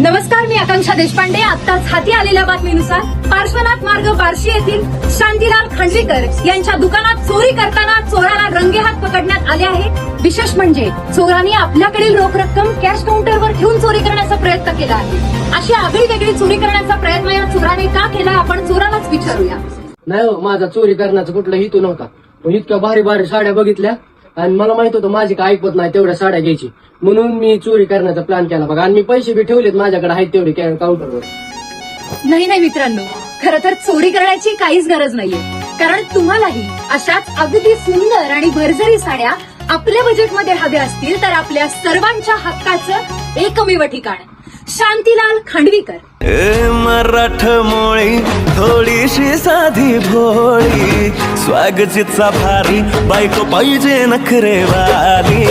नमस्कार मी आकांक्षा देशपांडे. आत्ताच हाती आलेल्या बातमीनुसार पार्श्वनाथ मार्ग बार्शी येथील शांतीलाल खांडवीकर यांच्या दुकानात चोरी करताना चोराला रंगेहात पकडण्यात आले आहे. विशेष म्हणजे चोरांनी आपल्याकडील रोख रक्कम कॅश काउंटरवर ठेवून चोरी करण्याचा प्रयत्न केला आहे. अशी आगळी वेगळी चोरी करण्याचा प्रयत्न या चोराने का केला आपण चोरालाच विचारूया. नाही हो माझा चोरी करण्याचा कुठला हेतू नव्हता. पण इतक्या भारी भारी साड्या बघितल्या आणि मला माहीत होतं माझी काय ऐकत नाही तेवढ्या साड्या घ्यायची. म्हणून मी चोरी करण्याचा प्लॅन केला. बघा आणि मी पैसे बी ठेवलेत माझ्याकडे आहेत तेवढे काउंटरवर नाही नाही मित्रांनो खरं तर चोरी करण्याची काहीच गरज नाहीये. कारण तुम्हालाही अशाच अगदी सुंदर आणि भरजरी साड्या आपल्या बजेटमध्ये हव्या असतील तर आपल्या सर्वांच्या हक्काचं एकमेव ठिकाण. शांतीलाल खांडवीकर. मराठमोळी थोडीशी साधी भोळी. स्वागतीचा भारी बायको पाहिजे नखरेवाली